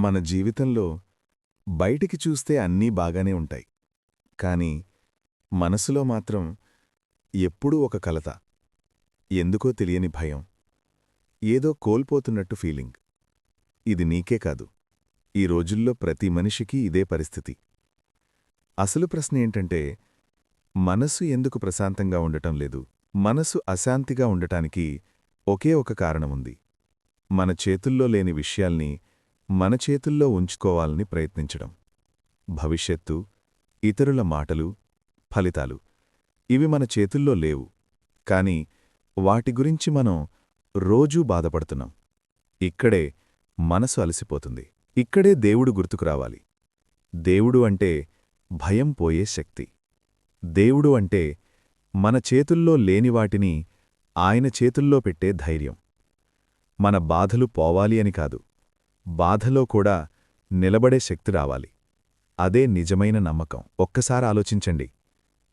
మన జీవితంలో బయటికి చూస్తే అన్నీ బాగానే ఉంటాయి. కాని మనసులో మాత్రం ఎప్పుడూ ఒక కలత. ఎందుకో తెలియని భయం. ఏదో కోల్పోతున్నట్టు ఫీలింగ్. ఇది నీకే కాదు. ఈ రోజుల్లో ప్రతి మనిషికి ఇదే పరిస్థితి. అసలు ప్రశ్న ఏంటంటే మనసు ఎందుకు ప్రశాంతంగా ఉండటం లేదు? మనసు అశాంతిగా ఉండటానికి ఒకే ఒక కారణముంది. మన చేతుల్లో లేని విషయాల్ని మన చేతుల్లో ఉంచుకోవాలని ప్రయత్నించడం. భవిష్యత్తు ఇతరుల మాటలు ఫలితాలు ఇవి మన చేతుల్లో లేవు. కాని వాటి గురించి మనం రోజూ బాధపడుతున్నాం. ఇక్కడే మనసు అలసిపోతుంది. ఇక్కడే దేవుడు గుర్తుకు రావాలి. దేవుడు అంటే భయం పోయే శక్తి. దేవుడు అంటే మన చేతుల్లో లేని వాటిని ఆయన చేతుల్లో పెట్టే ధైర్యం. మన బాధలు పోవాలి అని కాదు. బాధలో కూడా నిలబడే శక్తి రావాలి. అదే నిజమైన నమ్మకం. ఒక్కసారి ఆలోచించండి.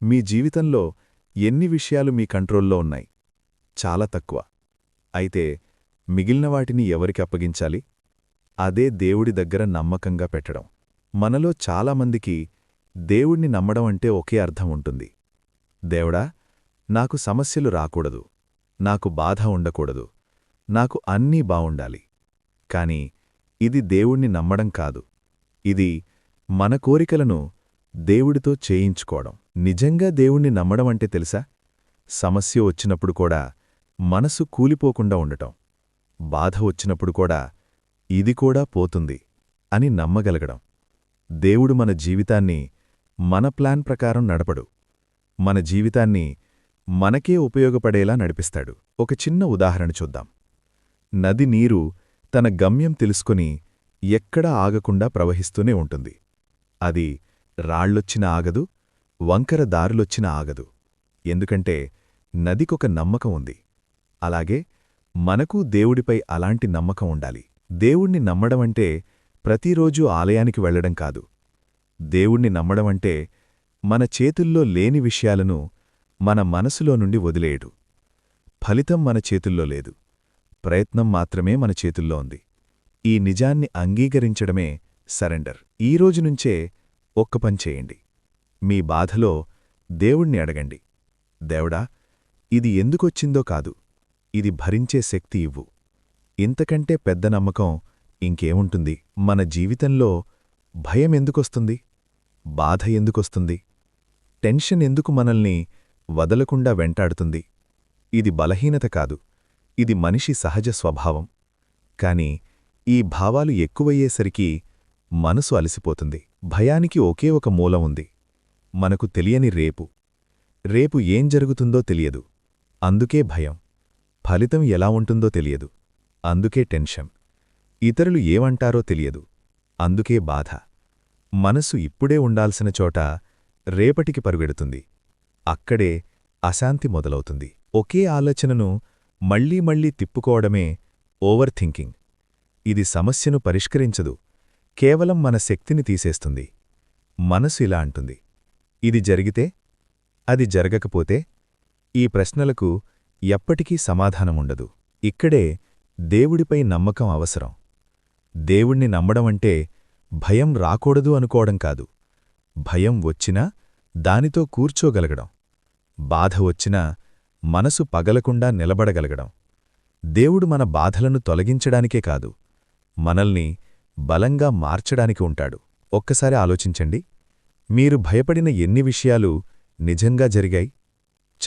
మీ జీవితంలో ఎన్ని విషయాలు మీ కంట్రోల్లో ఉన్నాయి? చాలా తక్కువ. అయితే మిగిలిన వాటిని ఎవరికి అప్పగించాలి? అదే దేవుడి దగ్గర నమ్మకంగా పెట్టడం. మనలో చాలామందికి దేవుణ్ణి నమ్మడం అంటే ఒకే అర్థం ఉంటుంది. దేవుడా నాకు సమస్యలు రాకూడదు. నాకు బాధ ఉండకూడదు. నాకు అన్నీ బావుండాలి. కాని ఇది దేవుణ్ణి నమ్మడం కాదు. ఇది మన కోరికలను దేవుడితో చేయించుకోవడం. నిజంగా దేవుణ్ణి నమ్మడం అంటే తెలుసా? సమస్య వచ్చినప్పుడు కూడా మనసు కూలిపోకుండా ఉండటం. బాధ వచ్చినప్పుడు కూడా ఇది కూడా పోతుంది అని నమ్మగలగడం. దేవుడు మన జీవితాన్ని మన ప్లాన్ ప్రకారం నడపడు. మన జీవితాన్ని మనకే ఉపయోగపడేలా నడిపిస్తాడు. ఒక చిన్న ఉదాహరణ చూద్దాం. నది నీరు తన గమ్యం తెలుసుకుని ఎక్కడా ఆగకుండా ప్రవహిస్తూనే ఉంటుంది. అది రాళ్ళొచ్చినా ఆగదు వంకర దారులొచ్చిన ఆగదు. ఎందుకంటే నదికొక నమ్మకం ఉంది. అలాగే మనకు దేవుడిపై అలాంటి నమ్మకం ఉండాలి. దేవుణ్ణి నమ్మడమంటే ప్రతిరోజూ ఆలయానికి వెళ్ళడం కాదు. దేవుణ్ణి నమ్మడమంటే మన చేతుల్లో లేని విషయాలను మన మనసులో నుండి వదిలేయడు. ఫలితం మన చేతుల్లో లేదు. ప్రయత్నం మాత్రమే మన చేతుల్లో ఉంది. ఈ నిజాన్ని అంగీకరించడమే సరెండర్. ఈ రోజునుంచే ఒక్క పని చేయండి. మీ బాధలో దేవుణ్ణి అడగండి. దేవుడా ఇది ఎందుకొచ్చిందో కాదు. ఇది భరించే శక్తి ఇవ్వు. ఇంతకంటే పెద్ద నమ్మకం ఇంకేముంటుంది? మన జీవితంలో భయం ఎందుకొస్తుంది? బాధ ఎందుకొస్తుంది? టెన్షన్ ఎందుకు మనల్ని వదలకుండా వెంటాడుతుంది? ఇది బలహీనత కాదు. ఇది మనిషి సహజ స్వభావం. కాని ఈ భావాలు ఎక్కువయ్యేసరికి మనసు అలసిపోతుంది. భయానికి ఒకే ఒక మూలం ఉంది. మనకు తెలియని రేపు. రేపు ఏం జరుగుతుందో తెలియదు. అందుకే భయం. ఫలితం ఎలా ఉంటుందో తెలియదు. అందుకే టెన్షన్. ఇతరులు ఏమంటారో తెలియదు. అందుకే బాధ. మనసు ఇప్పుడే ఉండాల్సిన చోట రేపటికి పరుగెడుతుంది. అక్కడే అశాంతి మొదలవుతుంది. ఒకే ఆలోచనను మళ్ళీ మళ్ళీ తిప్పుకోవడమే ఓవర్ థింకింగ్ ఇది సమస్యను పరిష్కరించదు. కేవలం మన శక్తిని తీసేస్తుంది. మనసు ఇలా అంటుంది. ఇది జరిగితే? అది జరగకపోతే? ఈ ప్రశ్నలకు ఎప్పటికీ సమాధానముండదు. ఇక్కడే దేవుడిపై నమ్మకం అవసరం. దేవుణ్ణి నమ్మడమంటే భయం రాకూడదు అనుకోవడం కాదు. భయం వచ్చినా దానితో కూర్చోగలగడం. బాధ వచ్చినా మనసు పగలకుండా నిలబడగలగడం. దేవుడు మన బాధలను తొలగించడానికే కాదు మనల్ని బలంగా మార్చడానికి ఉంటాడు. ఒక్కసారి ఆలోచించండి. మీరు భయపడిన ఎన్ని విషయాలు నిజంగా జరిగాయి?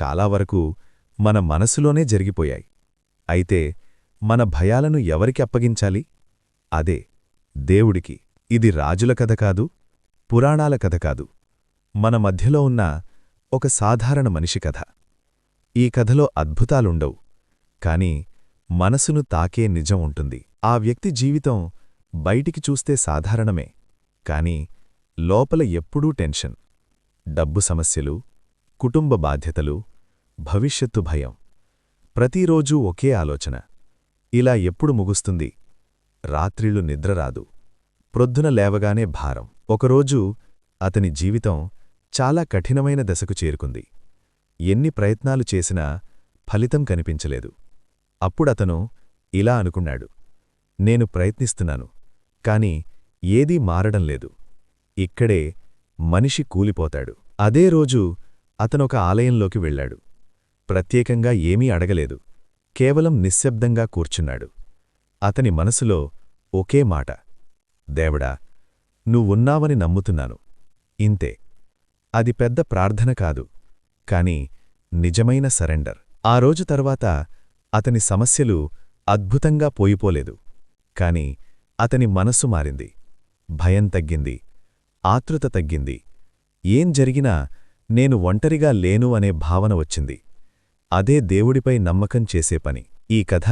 చాలా వరకు మన మనసులోనే జరిగిపోయాయి. అయితే మన భయాలను ఎవరికి అప్పగించాలి? అదే దేవుడికి. ఇది రాజుల కథ కాదు పురాణాల కథ కాదు. మన మధ్యలో ఉన్న ఒక సాధారణ మనిషి కథ. ఈ కథలో అద్భుతాలుండవు. కాని మనసును తాకే నిజం ఉంటుంది. ఆ వ్యక్తి జీవితం బయటికి చూస్తే సాధారణమే. కాని లోపల ఎప్పుడూ టెన్షన్. డబ్బు సమస్యలు కుటుంబ బాధ్యతలు భవిష్యత్తు భయం. ప్రతిరోజూ ఒకే ఆలోచన. ఇలా ఎప్పుడు ముగుస్తుంది? రాత్రిళ్ళు నిద్రరాదు ప్రొద్దున లేవగానే భారం. ఒకరోజు అతని జీవితం చాలా కఠినమైన దశకు చేరుకుంది. ఎన్ని ప్రయత్నాలు చేసినా ఫలితం కనిపించలేదు. అప్పుడతను ఇలా అనుకున్నాడు. నేను ప్రయత్నిస్తున్నాను కాని ఏదీ మారడం లేదు. ఇక్కడే మనిషి కూలిపోతాడు. అదే రోజు అతనొక ఆలయంలోకి వెళ్ళాడు. ప్రత్యేకంగా ఏమీ అడగలేదు. కేవలం నిశ్శబ్దంగా కూర్చున్నాడు. అతని మనసులో ఒకే మాట. దేవుడా నువ్వున్నావని నమ్ముతున్నాను. ఇంతే. అది పెద్ద ప్రార్థన కాదు. కాని నిజమైన సరెండర్. ఆ రోజు తర్వాత అతని సమస్యలు అద్భుతంగా పోయిపోలేదు. కాని అతని మనస్సు మారింది. భయం తగ్గింది. ఆతృత తగ్గింది. ఏం జరిగినా నేను ఒంటరిగా లేను అనే భావన వచ్చింది. అదే దేవుడిపై నమ్మకం చేసే పని. ఈ కథ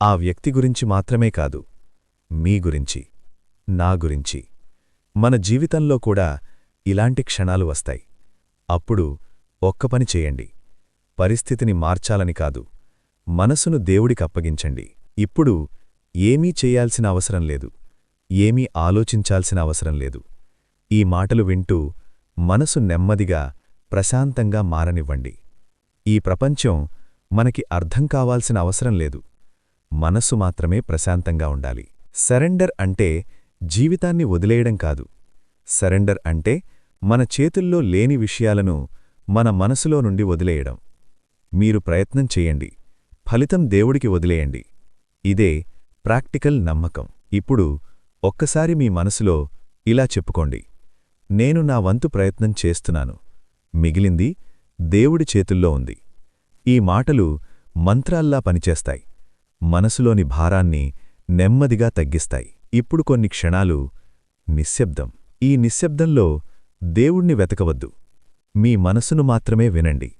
ఆ వ్యక్తి గురించి మాత్రమే కాదు మీ గురించి నా గురించి. మన జీవితంలో కూడా ఇలాంటి క్షణాలు వస్తాయి. అప్పుడు ఒక్క పని చేయండి. పరిస్థితిని మార్చాలని కాదు. మనసును దేవుడికప్పగించండి ఇప్పుడు ఏమీ చేయాల్సిన అవసరం లేదు. ఏమీ ఆలోచించాల్సిన అవసరం లేదు. ఈ మాటలు వింటూ మనసు నెమ్మదిగా ప్రశాంతంగా మారనివ్వండి. ఈ ప్రపంచం మనకి అర్థం కావాల్సిన అవసరం లేదు. మనస్సు మాత్రమే ప్రశాంతంగా ఉండాలి. సరెండర్ అంటే జీవితాన్ని వదిలేయడం కాదు. సరెండర్ అంటే మన చేతుల్లో లేని విషయాలను మన మనసులో నుండి వదిలేయడం. మీరు ప్రయత్నం చేయండి. ఫలితం దేవుడికి వదిలేయండి. ఇదే ప్రాక్టికల్ నమ్మకం. ఇప్పుడు ఒక్కసారి మీ మనసులో ఇలా చెప్పుకోండి. నేను నా వంతు ప్రయత్నం చేస్తున్నాను. మిగిలింది దేవుడి చేతుల్లో ఉంది. ఈ మాటలు మంత్రాల్లా పనిచేస్తాయి. మనసులోని భారాన్ని నెమ్మదిగా తగ్గిస్తాయి. ఇప్పుడు కొన్ని క్షణాలు నిశ్శబ్దం. ఈ నిశ్శబ్దంలో దేవుణ్ణి వెతకవద్దు. మీ మనసును మాత్రమే వినండి.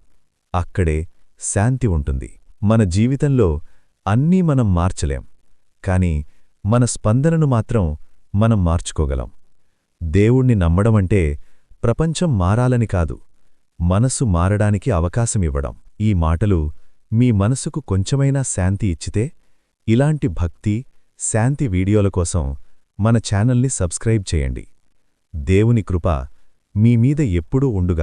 అక్కడే శాంతి ఉంటుంది. మన జీవితంలో అన్నీ మనం మార్చలేం. కాని మన స్పందనను మాత్రం మనం మార్చుకోగలం. దేవుణ్ణి నమ్మడమంటే ప్రపంచం మారాలని కాదు. మనసు మారడానికి అవకాశమివ్వడం ఈ మాటలు మీ మనసుకు కొంచెమైనా శాంతి ఇచ్చితే ఇలాంటి భక్తి శాంతి వీడియోల కోసం మన ఛానల్ని సబ్స్క్రైబ్ చేయండి. దేవుని కృప మీ మీద ఎప్పుడూ ఉండుగా